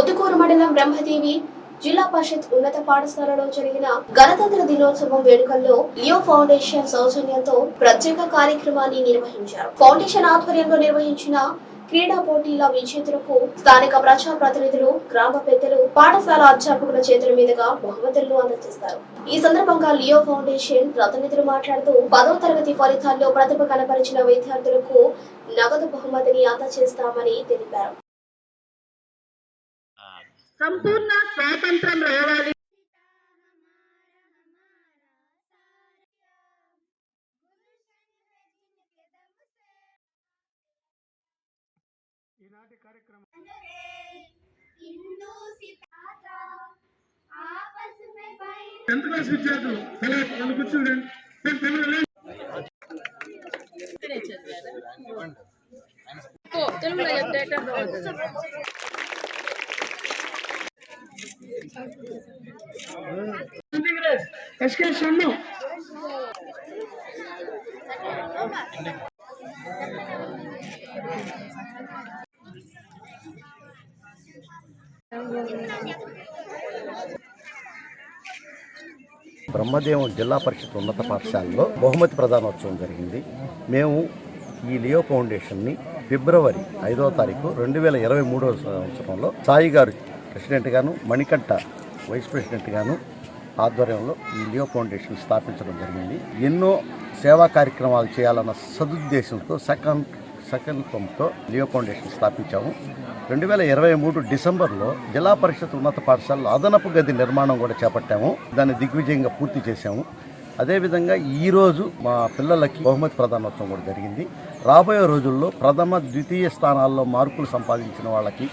ముద్దుకూరు మండలం బ్రహ్మదేవి జిల్లా పరిషత్ ఉన్నత పాఠశాలలో జరిగిన గణతంత్ర దినోత్సవం వేడుకల్లో లియో ఫౌండేషన్ సౌజన్యంతో ప్రత్యేక కార్యక్రమాన్ని నిర్వహించారు. ఫౌండేషన్ ఆధ్వర్యంలో నిర్వహించిన క్రీడా పోటీల విజేతలకు స్థానిక ప్రజా ప్రతినిధులు గ్రామ పెద్దలు పాఠశాల అధ్యాపకుల చేతుల మీదుగా బహుమతులను అందజేస్తారు. ఈ సందర్భంగా లియో ఫౌండేషన్ ప్రతినిధులు మాట్లాడుతూ పదవ తరగతి ఫలితాల్లో ప్రతిభ కనపరిచిన విద్యార్థులకు నగదు బహుమతిని అందజేస్తామని తెలిపారు. సంపూర్ణ స్వాతంత్రం రావాలి. ఈనాటి కార్యక్రమం టెన్త్ క్లాస్ కూర్చోండి తెలుగులో ఎస్కే బ్రహ్మదేవం జిల్లా పరిషత్ ఉన్నత పాఠశాలలో బహుమతి ప్రధానోత్సవం జరిగింది. మేము ఈ లియో ఫౌండేషన్ని ఫిబ్రవరి ఐదవ తారీఖు రెండు వేల ఇరవై మూడవ సంవత్సరంలో సాయి గారు ప్రెసిడెంట్ గాను మణికంఠ వైస్ ప్రెసిడెంట్ గాను ఆధ్వర్యంలో ఈ లియో ఫౌండేషన్ స్థాపించడం జరిగింది. ఎన్నో సేవా కార్యక్రమాలు చేయాలన్న సదుద్దేశంతో సెకండ్ సంకల్పంతో లియో ఫౌండేషన్ స్థాపించాము. రెండు వేల ఇరవై మూడు డిసెంబర్లో జిల్లా పరిషత్ ఉన్నత పాఠశాలలో అదనపు గది నిర్మాణం కూడా చేపట్టాము. దాన్ని దిగ్విజయంగా పూర్తి చేశాము. అదేవిధంగా ఈరోజు మా పిల్లలకి బహుమతి ప్రధానోత్సవం కూడా జరిగింది. రాబోయే రోజుల్లో ప్రథమ ద్వితీయ స్థానాల్లో మార్కులు సంపాదించిన వాళ్ళకి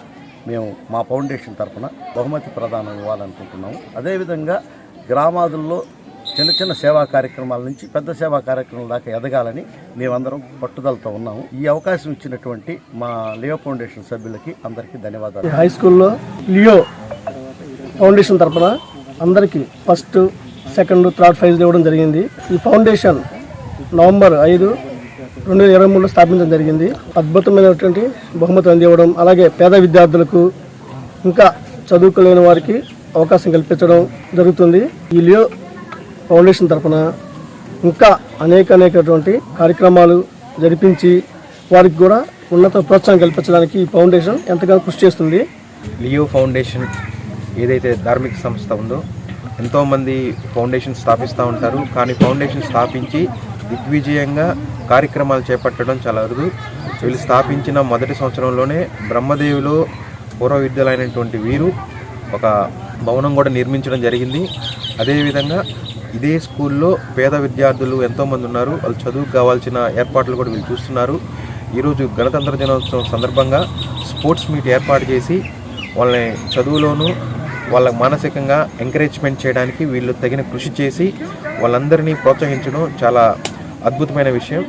మేము మా ఫౌండేషన్ తరఫున బహుమతి ప్రదానం ఇవ్వాలనుకుంటున్నాము. అదేవిధంగా గ్రామాదుల్లో చిన్న చిన్న సేవా కార్యక్రమాల నుంచి పెద్ద సేవా కార్యక్రమాల దాకా ఎదగాలని మేమందరం పట్టుదలతో ఉన్నాము. ఈ అవకాశం ఇచ్చినటువంటి మా లియో ఫౌండేషన్ సభ్యులకి అందరికీ ధన్యవాదాలు. హై స్కూల్లో లియో ఫౌండేషన్ తరఫున అందరికీ ఫస్ట్ సెకండ్ థర్డ్ ప్రైజ్ ఇవ్వడం జరిగింది. ఈ ఫౌండేషన్ నవంబర్ ఐదు రెండు వేల ఇరవై మూడులో స్థాపించడం జరిగింది. అద్భుతమైనటువంటి బహుమతులు అందివ్వడం అలాగే పేద విద్యార్థులకు ఇంకా చదువుకోలేని వారికి అవకాశం కల్పించడం జరుగుతుంది. ఈ లియో ఫౌండేషన్ తరఫున ఇంకా అనేక అనేకటువంటి కార్యక్రమాలు జరిపించి వారికి కూడా ఉన్నత ప్రోత్సాహం కల్పించడానికి ఈ ఫౌండేషన్ ఎంతగానో కృషి చేస్తుంది. లియో ఫౌండేషన్ ఏదైతే ధార్మిక సంస్థ ఉందో ఎంతోమంది ఫౌండేషన్ స్థాపిస్తూ ఉంటారు. కానీ ఫౌండేషన్ స్థాపించి దిగ్విజయంగా కార్యక్రమాలు చేపట్టడం చాలా అరుదు. వీళ్ళు స్థాపించిన మొదటి సంవత్సరంలోనే బ్రహ్మదేవిలో పూర్వ విద్యలైనటువంటి వీరు ఒక భవనం కూడా నిర్మించడం జరిగింది. అదేవిధంగా ఇదే స్కూల్లో పేద విద్యార్థులు ఎంతోమంది ఉన్నారు. వాళ్ళు చదువుకు కావాల్సిన ఏర్పాట్లు కూడా వీళ్ళు చూస్తున్నారు. ఈరోజు గణతంత్ర దినోత్సవం సందర్భంగా స్పోర్ట్స్ మీట్ ఏర్పాటు చేసి వాళ్ళని చదువులోనూ వాళ్ళ మానసికంగా ఎంకరేజ్మెంట్ చేయడానికి వీళ్ళు తగిన కృషి చేసి వాళ్ళందరినీ ప్రోత్సహించడం చాలా అద్భుతమైన విషయం.